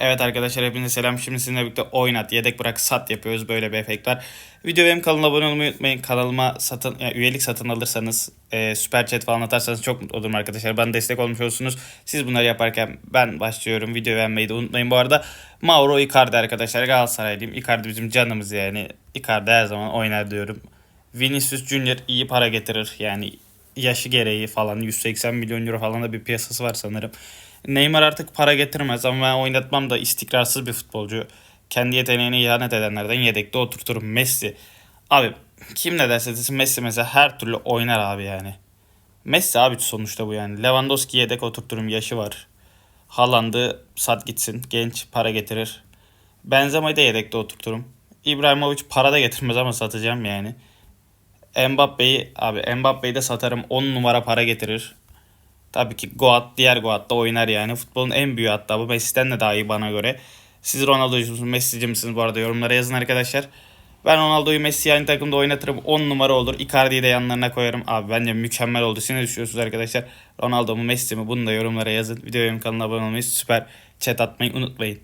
Evet arkadaşlar hepinize selam. Şimdi sizinle birlikte oynat, yedek bırak, sat yapıyoruz. Böyle bir efekt var. Video benim kanalıma abone olmayı unutmayın. Kanalıma satın, yani üyelik satın alırsanız, e, süper chat falan atarsanız çok mutlu olurum arkadaşlar. Bana destek olmuş olursunuz. Siz bunları yaparken ben başlıyorum. Videoyu beğenmeyi de unutmayın. Bu arada Mauro Icardi arkadaşlar. Galatasaraylıyım. Icardi bizim canımız yani. Icardi her zaman oynar diyorum. Vinicius Junior iyi para getirir. Yani yaşı gereği falan 180 milyon euro falan da bir piyasası var sanırım. Neymar artık para getirmez ama ben oynatmam da istikrarsız bir futbolcu. Kendi yeteneğine ihanet edenlerden yedekte oturturum. Messi. Abi kim ne derse desin Messi mesela her türlü oynar abi yani. Messi abi sonuçta bu yani. Lewandowski yedek oturturum yaşı var. Haaland'ı sat gitsin. Genç para getirir. Benzema'yı da yedekte oturturum. İbrahimovic para da getirmez ama satacağım yani. Mbappe'yi abi Mbappe'yi de satarım 10 numara para getirir. Tabii ki Goat diğer Goat da oynar yani. Futbolun en büyüğü hatta bu Messi'den de daha iyi bana göre. Siz Ronaldo'cu musunuz Messi'ci misiniz bu arada yorumlara yazın arkadaşlar. Ben Ronaldo'yu Messi'yi aynı takımda oynatırım 10 numara olur. Icardi'yi de yanlarına koyarım. Abi bence mükemmel oldu. Siz ne düşünüyorsunuz arkadaşlar? Ronaldo mu Messi mi bunu da yorumlara yazın. Videoya kanalına abone olmayı süper chat atmayı unutmayın.